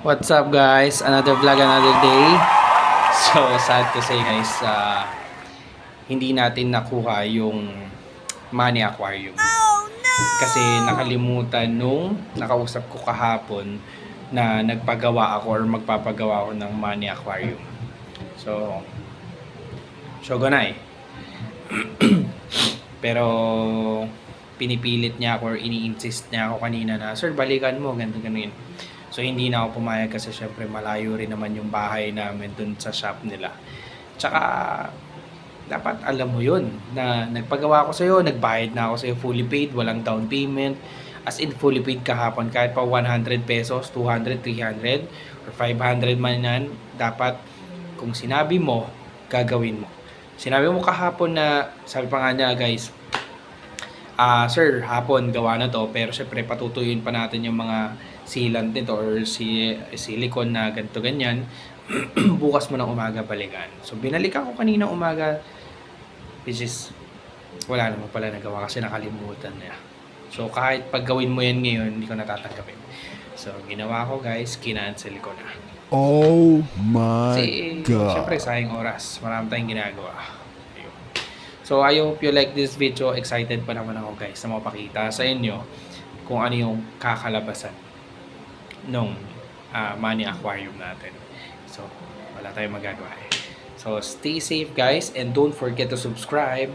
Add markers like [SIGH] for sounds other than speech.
What's up guys? Another vlog, another day. [LAUGHS] So sad to say guys, uh, hindi natin nakuha yung money aquarium. Kasi nakalimutan nung nakausap ko kahapon na nagpagawa ako or magpapagawa ako ng money aquarium. So, shogunai. [CLEARS THROAT] Pero pinipilit niya ako or ini-insist niya ako kanina na, Sir, balikan mo, ganito, ganun. So, hindi na ako pumayag kasi syempre malayo rin naman yung bahay namin dun sa shop nila. Tsaka, dapat alam mo yun, na nagpagawa ko sa'yo, nagbayad na ako sa'yo fully paid, walang down payment. As in, fully paid kahapon, kahit pa 100 pesos, 200, 300, or 500 man yan, dapat kung sinabi mo, gagawin mo. Sinabi mo kahapon na, sabi pa nga niya guys, ah sir, hapon gawa na to, pero syempre patutuyuin pa natin yung mga sealant nito or si silicone na ganito ganyan. [CLEARS THROAT] Bukas mo ng umaga balikan. So binalikan ko kanina umaga which is wala naman pala nagawa kasi nakalimutan niya. So kahit pag gawin mo yan ngayon, hindi ko natatanggapin. So ginawa ko guys, kinancel ko na. Oh my Kasi, god. syempre, sayang oras. Marami tayong ginagawa. So, I hope you like this video. Excited pa naman ako, guys, na mapakita sa inyo kung ano yung kakalabasan nung ah, money aquarium natin. So, wala tayong magagawa eh. So, stay safe, guys, and don't forget to subscribe.